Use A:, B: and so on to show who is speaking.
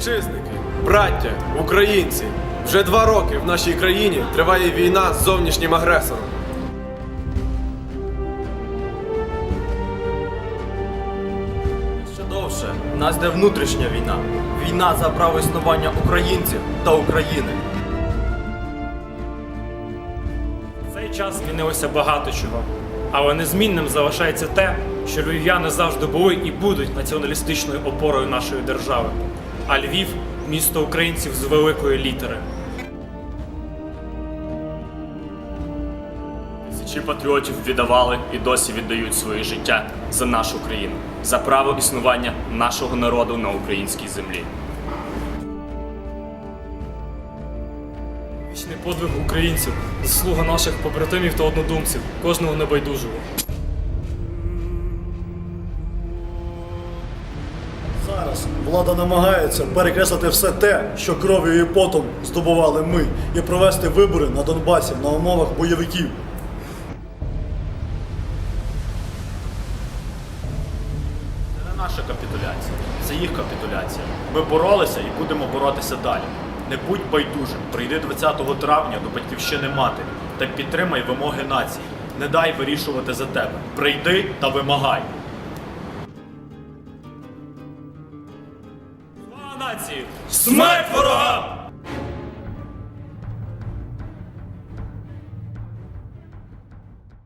A: Співвітчизники, браття, українці. Вже два роки в нашій країні триває війна з зовнішнім агресором.
B: Ще довше нас йде внутрішня війна. Війна за право існування українців та України.
C: В цей час змінилося багато чого. Але незмінним залишається те, що львів'яни завжди були і будуть націоналістичною опорою нашої держави. А Львів місто українців з великої літери.
D: Тисячі патріотів віддавали і досі віддають своє життя за нашу країну, за право існування нашого народу на українській землі.
C: Вічний подвиг українців, заслуга наших побратимів та однодумців, кожного небайдужого.
E: Зараз влада намагається перекреслити все те, що кров'ю і потом здобували ми, і провести вибори на Донбасі на умовах бойовиків.
F: Це не наша капітуляція, це їх капітуляція. Ми боролися і будемо боротися далі. Не будь байдужим, прийди 20 травня до батьківщини матері та підтримай вимоги нації. Не дай вирішувати за тебе. Прийди та вимагай.
C: Нації!
D: Смерть ворогам!